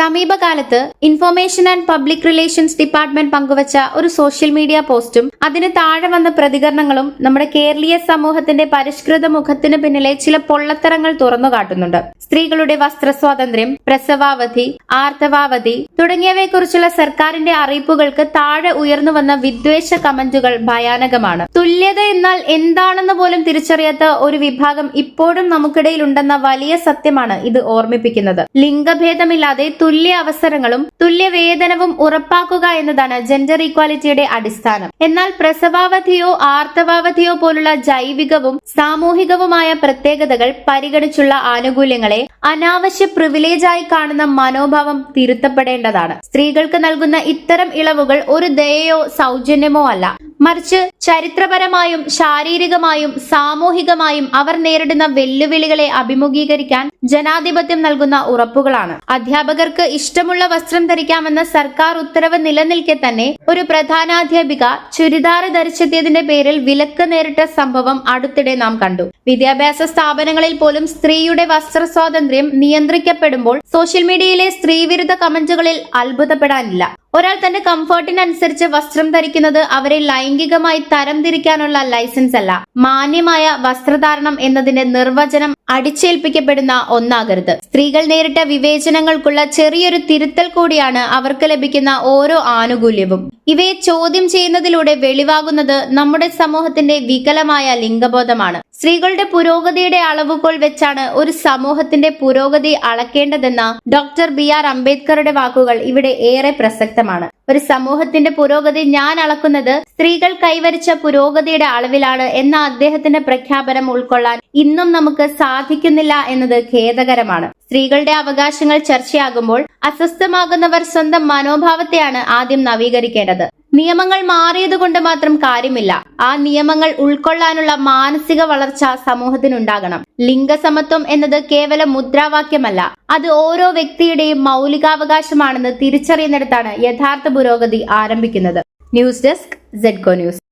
സമീപകാലത്ത് information and public relations department പങ്കുവച്ച ഒരു സോഷ്യൽ മീഡിയ പോസ്റ്റും അതിന് താഴെ വന്ന പ്രതികരണങ്ങളും നമ്മുടെ കേരളീയ സമൂഹത്തിന്റെ പരിഷ്കൃത മുഖത്തിന് പിന്നിലെ ചില പൊള്ളത്തരങ്ങൾ തുറന്നു കാട്ടുന്നുണ്ട്. സ്ത്രീകളുടെ വസ്ത്ര സ്വാതന്ത്ര്യം പ്രസവാവധി ആർത്തവാവധി തുടങ്ങിയവയെക്കുറിച്ചുള്ള സർക്കാരിന്റെ അറിയിപ്പുകൾക്ക് താഴെ ഉയർന്നു വന്ന വിദ്വേഷ കമന്റുകൾ ഭയാനകമാണ്. തുല്യത എന്നാൽ എന്താണെന്ന് പോലും തിരിച്ചറിയാത്ത ഒരു വിഭാഗം ഇപ്പോഴും നമുക്കിടയിൽ ഉണ്ടെന്ന വലിയ സത്യമാണ് ഇത് ഓർമ്മിപ്പിക്കുന്നത്. ലിംഗഭേദമില്ലാതെ തുല്യ അവസരങ്ങളും തുല്യ വേതനവും ഉറപ്പാക്കുക എന്നതാണ് ജെൻഡർ ഇക്വാലിറ്റിയുടെ അടിസ്ഥാനം. എന്നാൽ പ്രസവാവധിയോ ആർത്തവാവധിയോ പോലുള്ള ജൈവികവും സാമൂഹികവുമായ പ്രത്യേകതകൾ പരിഗണിച്ചുള്ള ആനുകൂല്യങ്ങളെ അനാവശ്യ പ്രിവിലേജായി കാണുന്ന മനോഭാവം തിരുത്തപ്പെടേണ്ടതാണ്. സ്ത്രീകൾക്ക് നൽകുന്ന ഇത്തരം ഇളവുകൾ ഒരു ദയയോ സൗജന്യമോ അല്ല. മറിച്ച് ചരിത്രപരമായും ശാരീരികമായും സാമൂഹികമായും അവർ നേരിടുന്ന വെല്ലുവിളികളെ അഭിമുഖീകരിക്കാൻ ജനാധിപത്യം നൽകുന്ന ഉറപ്പുകളാണ്. അധ്യാപകർക്ക് ഇഷ്ടമുള്ള വസ്ത്രം ധരിക്കാമെന്ന സർക്കാർ ഉത്തരവ് നിലനിൽക്കെ തന്നെ ഒരു പ്രധാനാധ്യാപിക ചുരിദാർ ധരിച്ചെത്തിയതിന്റെ പേരിൽ വിലക്ക് നേരിട്ട സംഭവം അടുത്തിടെ നാം കണ്ടു. വിദ്യാഭ്യാസ സ്ഥാപനങ്ങളിൽ പോലും സ്ത്രീയുടെ വസ്ത്ര സ്വാതന്ത്ര്യം നിയന്ത്രിക്കപ്പെടുമ്പോൾ സോഷ്യൽ മീഡിയയിലെ സ്ത്രീവിരുദ്ധ കമന്റുകളിൽ അത്ഭുതപ്പെടാനില്ല. ഒരാൾ തന്റെ കംഫർട്ടിനനുസരിച്ച് വസ്ത്രം ധരിക്കുന്നത് അവരെ ലൈംഗികമായി തരംതിരിക്കാനുള്ള ലൈസൻസ് അല്ല. മാന്യമായ വസ്ത്രധാരണം എന്നതിന്റെ നിർവചനം അടിച്ചേൽപ്പിക്കപ്പെടുന്ന ഒന്നാകരുത്. സ്ത്രീകൾ നേരിട്ട വിവേചനങ്ങൾക്കുള്ള ചെറിയൊരു തിരുത്തൽ കൂടിയാണ് അവർക്ക് ലഭിക്കുന്ന ഓരോ ആനുകൂല്യവും. ഇവയെ ചോദ്യം ചെയ്യുന്നതിലൂടെ വെളിവാകുന്നത് നമ്മുടെ സമൂഹത്തിന്റെ വികലമായ ലിംഗബോധമാണ്. സ്ത്രീകളുടെ പുരോഗതിയുടെ അളവുകോൽ വെച്ചാണ് ഒരു സമൂഹത്തിന്റെ പുരോഗതി അളക്കേണ്ടതെന്ന ഡോക്ടർ ബി ആർ അംബേദ്കറുടെ വാക്കുകൾ ഇവിടെ ഏറെ പ്രസക്തമാണ്. ഒരു സമൂഹത്തിന്റെ പുരോഗതി ഞാൻ അളക്കുന്നത് സ്ത്രീകൾ കൈവരിച്ച പുരോഗതിയുടെ അളവിലാണ് എന്ന അദ്ദേഹത്തിന്റെ പ്രഖ്യാപനം ഉൾക്കൊള്ളാൻ ഇന്നും നമുക്ക് സാധിക്കുന്നില്ല എന്നത് ഖേദകരമാണ്. സ്ത്രീകളുടെ അവകാശങ്ങൾ ചർച്ചയാകുമ്പോൾ അസ്വസ്ഥമാകുന്നവർ സ്വന്തം മനോഭാവത്തെയാണ് ആദ്യം നവീകരിക്കേണ്ടത്. നിയമങ്ങൾ മാറിയതുകൊണ്ട് മാത്രം കാര്യമില്ല. ആ നിയമങ്ങൾ ഉൾക്കൊള്ളാനുള്ള മാനസിക വളർച്ച സമൂഹത്തിനുണ്ടാകണം. ലിംഗസമത്വം എന്നത് കേവലം മുദ്രാവാക്യമല്ല. അത് ഓരോ വ്യക്തിയുടെയും മൗലികാവകാശമാണെന്ന് തിരിച്ചറിയുന്നിടത്താണ് യഥാർത്ഥ പുരോഗതി ആരംഭിക്കുന്നത്. News desk ജെഡ്കോ news